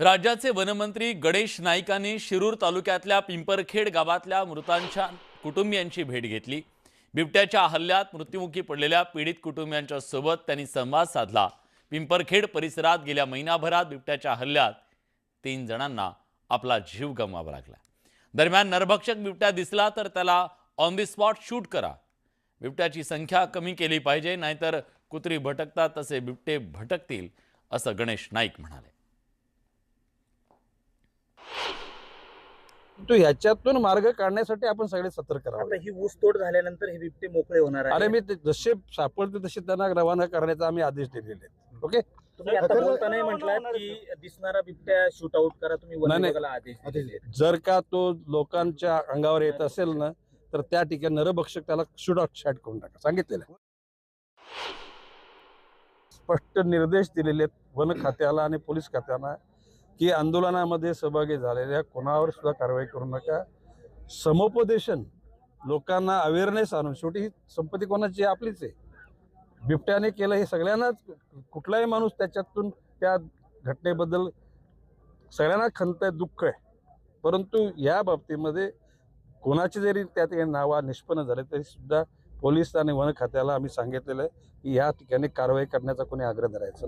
राज्याचे वनमंत्री गणेश नाईकांनी शिरूर तालुक्यातल्या पिंपरखेड गावातल्या मृतांच्या कुटुंबियांची भेट घेतली. बिबट्याच्या हल्ल्यात मृत्युमुखी पडलेल्या पीडित कुटुंबियांच्या सोबत त्यांनी संवाद साधला. पिंपरखेड परिसरात गेल्या महिनाभरात बिबट्याच्या हल्ल्यात तीन जणांना आपला जीव गमवावा लागला. दरम्यान नरभक्षक बिबट्या दिसला तर त्याला ऑन दी स्पॉट शूट करा. बिबट्याची संख्या कमी केली पाहिजे नाहीतर कुत्री भटकतात तसे बिबटे भटकतील असं गणेश नाईक म्हणाले. तो ह्याच्यातून मार्ग काढण्यासाठी आपण सगळे सतर्क आता राहावे ही ऊस तोड झाल्यानंतर हे बिबटे मोकळे होणार आहे अरे मी ते जसे सापडते तसे त्यांना रवाना करण्याचा आम्ही आदेश दिलेले आहेत. ओके? तुम्ही आता तर- बोलताना म्हटलात की दिसणारा बिबट्या शूट आउट करा तुम्ही वन नाही, नाही. विभागाला आदेश दिलेले आहेत. जर का तो लोकांच्या अंगावर येत असेल ना तर त्या ठिकाणी नरभक्षक त्याला शूट आउट शॅट करून टाका. सांगितलेलं आहे. स्पष्ट निर्देश दिलेले आहेत. वन खात्याला आणि पोलीस खात्याला की आंदोलनामध्ये सहभागी झालेल्या कोणावर सुद्धा कारवाई करू नका. समुपदेशन लोकांना अवेअरनेस आणून शेवटी ही संपत्ती कोणाची? आपलीच आहे. बिबट्याने केलं हे सगळ्यांनाच कुठलाही माणूस त्याच्यातून त्या घटनेबद्दल सगळ्यांना खंत आहे दुःख आहे. परंतु या बाबतीमध्ये कोणाची जरी त्यात नावा निष्पन्न झाले तरी सुद्धा पोलीस आणि वन खात्याला आम्ही सांगितलेलं आहे की या ठिकाणी कारवाई करण्याचा कोणी आग्रह धरायचा